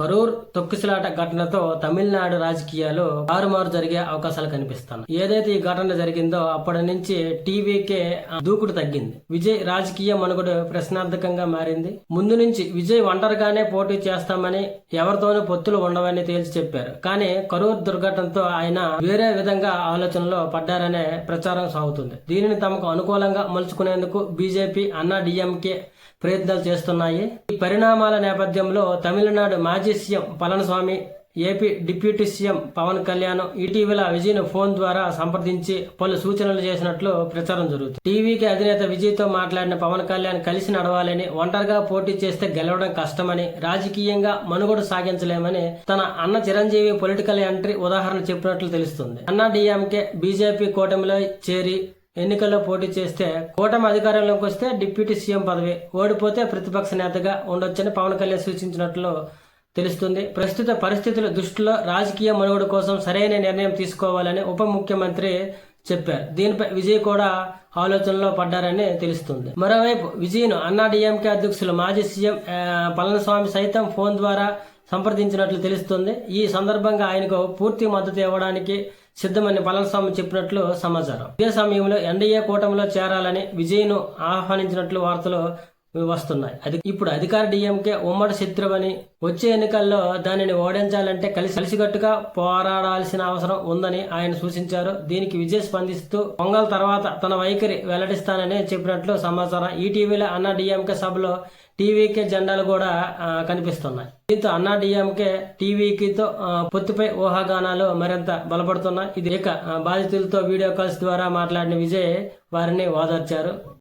కరూర్ తొక్కిసలాట ఘటనతో తమిళనాడు రాజకీయాలు తారుమారు జరిగే అవకాశాలు కనిపిస్తున్నాయి. ఏదైతే ఈ ఘటన జరిగిందో అప్పటి నుంచి టీవీకే దూకుడు తగ్గింది. విజయ్ రాజకీయ మనుగడు ప్రశ్నార్థకంగా మారింది. ముందు నుంచి విజయ్ ఒంటరిగానే పోటీ చేస్తామని ఎవరితోనూ పొత్తులు ఉండవని తేల్చి చెప్పారు. కానీ కరూర్ దుర్ఘటనతో ఆయన వేరే విధంగా ఆలోచనలో పడ్డారనే ప్రచారం సాగుతుంది. దీనిని తమకు అనుకూలంగా మలుచుకునేందుకు బీజేపీ అన్నా డిఎంకే ప్రయత్నాలు చేస్తున్నాయి. ఈ పరిణామాల నేపథ్యంలో తమిళనాడు మాజీ CM Palaniswami AP deputy CM Pawan Kalyan ఇటీవల విజయ్ను ఫోన్ ద్వారా సంప్రదించి పలు సూచనలు చేసినట్లు ప్రచారం జరుగుతుంది. టీవీకి అధినేత విజయ్తో మాట్లాడిన పవన్ కళ్యాణ్ కలిసి నడవాలని ఒంటరిగా పోటీ చేస్తే గెలవడం కష్టమని రాజకీయంగా మనుగడ సాగించలేమని తన అన్న చిరంజీవి పొలిటికల్ ఎంట్రీ ఉదాహరణ చెప్పినట్లు తెలుస్తుంది. అన్నా డిఎంకే బీజేపీ కూటమిలో చేరి ఎన్నికల్లో పోటీ చేస్తే కూటమి అధికారంలోకి వస్తే డిప్యూటీ సీఎం పదవి ఓడిపోతే ప్రతిపక్ష నేతగా ఉండొచ్చని పవన్ కళ్యాణ్ సూచించినట్లు తెలుస్తుంది. ప్రస్తుత పరిస్థితుల దృష్టిలో రాజకీయ మనుగడ కోసం సరైన నిర్ణయం తీసుకోవాలని ఉప ముఖ్యమంత్రి చెప్పారు. దీనిపై విజయ్ కూడా ఆలోచనలో పడ్డారని తెలుస్తుంది. మరోవైపు విజయ్ను అన్నాడీఎంకే అధ్యక్షులు మాజీ సీఎం పళనిస్వామి సైతం ఫోన్ ద్వారా సంప్రదించినట్లు తెలుస్తుంది. ఈ సందర్భంగా ఆయనకు పూర్తి మద్దతు ఇవ్వడానికి సిద్ధమని పళనిస్వామి చెప్పినట్లు సమాచారం. ఇదే సమయంలో ఎన్డీఏ కూటమిలో చేరాలని విజయ్ను ఆహ్వానించినట్లు వార్తలు వస్తున్నాయి. అది ఇప్పుడు అధికార డిఎంకే ఉమ్మడి శత్రువని వచ్చే ఎన్నికల్లో దానిని ఓడించాలంటే కలిసి కలిసికట్టుగా పోరాడాల్సిన అవసరం ఉందని ఆయన సూచించారు. దీనికి విజయ్ స్పందిస్తూ పొంగల్ తర్వాత తన వైఖరి వెల్లడిస్తానని చెప్పినట్లు సమాచారం. ఈటీవీలో అన్నా డిఎంకే సభలో టీవీకే జెండాలు కూడా కనిపిస్తున్నాయి. దీంతో అన్నా డిఎంకే టీవీకితో పొత్తుపై ఊహాగానాలు మరింత బలపడుతున్నాయి. ఇది ఇక బాధితులతో వీడియో కాల్స్ ద్వారా మాట్లాడిన విజయ్ వారిని ఓదార్చారు.